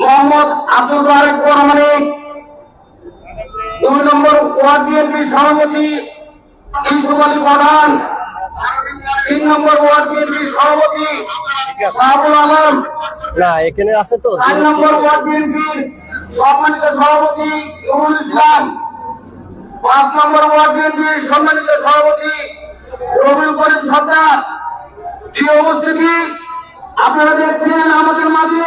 মোহাম্মদ আব্দুল বারেক পরমানিক দুই নম্বর word BNP সভাপতি ইসুফ আলী প্রধান। তিন নম্বর ওয়ার্ড বিএনপি সভাপতি সাহুল আলম। না এখানে আছে তো। চার নম্বর ওয়ার্ড বিএনপির সম্মানিত সভাপতি নুরুল ইসলাম। পাঁচ নম্বর ওয়ার্ড বিএনপির সম্মানিত সভাপতি রবিউল করিম সর্দার এই উপস্থিতি আপনারা দেখছেন আমাদের মাঝে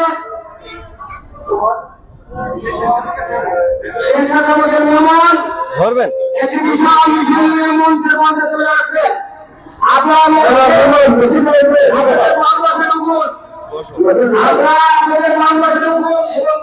ধরবেন। একটি বিশাল মিছিল মঞ্চের মধ্যে চলে আপনারা আমরা আপনাদের এবং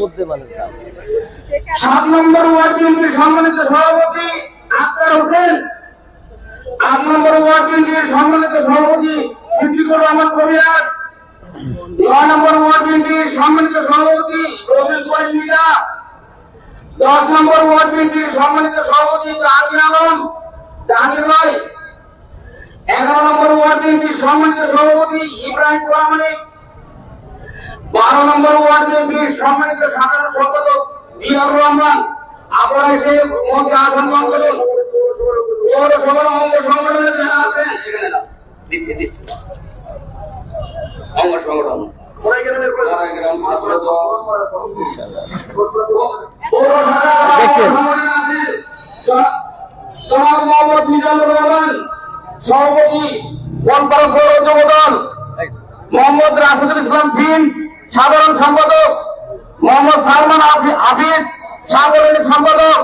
বুঝতে পারেন। সাত নম্বর ওয়ার্ড বিএনপির সম্মানিত সভাপতি আক্তার হোসেন। আট নম্বর ওয়ার্ড বিএনপির সম্মানিত সভাপতি সিদ্দিকুর রহমান কবিরাজ। নয় নম্বর ওয়ার্ড সম্মানিত সভাপতি মিরা দশ নম্বর ওয়ার্ড বিএনপির সম্মানিত সভাপতি জাহাঙ্গীর আলম, জাহাঙ্গীর ভাই, এগারো নম্বর ওয়ার্ড বিএনপির সম্মানিত সভাপতি ইব্রাহিম রহমানিক বারো নম্বর ওয়ার্ড বিএনপির সম্মানিত সাধারণ সম্পাদক জিয়াউর রহমান, আপনারা এসে মঞ্চে আসন গ্রহণ করুন। পৌরসভার অঙ্গ সংগঠনের যারা আছেন, এখানে দিচ্ছি দিচ্ছি। অঙ্গ সংগঠন। দেখেন। মোহাম্মদ মিজানুর রহমান সভাপতি বনপাড়া পৌর যুবদল মোহাম্মদ রাশেদুল ইসলাম ফিন সাধারণ সম্পাদক, মোহাম্মদ সালমান হাফি- হাফিজ সাংগঠনিক সম্পাদক।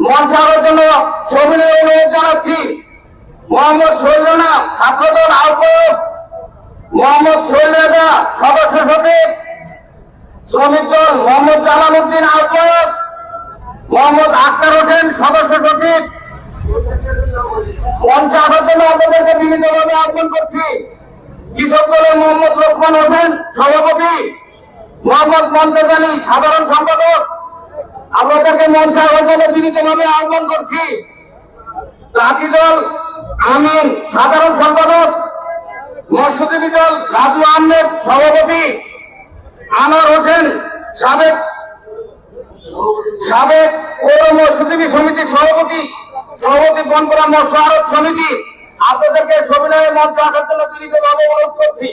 মঞ্চে আসার জন্য সবিনয় অনুরোধ জানাচ্ছি। মোহাম্মদ শৈলনা ছাত্রদল আহ্বায়ক। মোহাম্মদ শৈলেদা সদস্য সচিব শ্রমিক দল মোহাম্মদ জালাল উদ্দিন আহ্বায়ক মোহাম্মদ আক্তার হোসেন সদস্য সচিব মঞ্চে আসার জন্য আপনাদেরকে বিভিন্নভাবে আহ্বান করছি। কৃষক দলের মোহাম্মদ লোকমান হোসেন সভাপতি, মোহাম্মদ মন্তেজ আলী সাধারণ সম্পাদক। আপনাদেরকে মঞ্চে আসার জন্য বিনীতভাবে আহ্বান করছি। লাঠি দল, আমিন সাধারণ সম্পাদক। মৎস্যজীবী দল রাজু আহমেদ সভাপতি, আনোয়ার হোসেন সাবেক সাবেক পৌর মৎস্যজীবী সমিতির সভাপতি সভাপতি বনপুরা মৎস্য আরব সমিতি। আপনাদেরকে সবিনয়ের মঞ্চ আসার জন্য বিনীতভাবে অবরোধ করছি।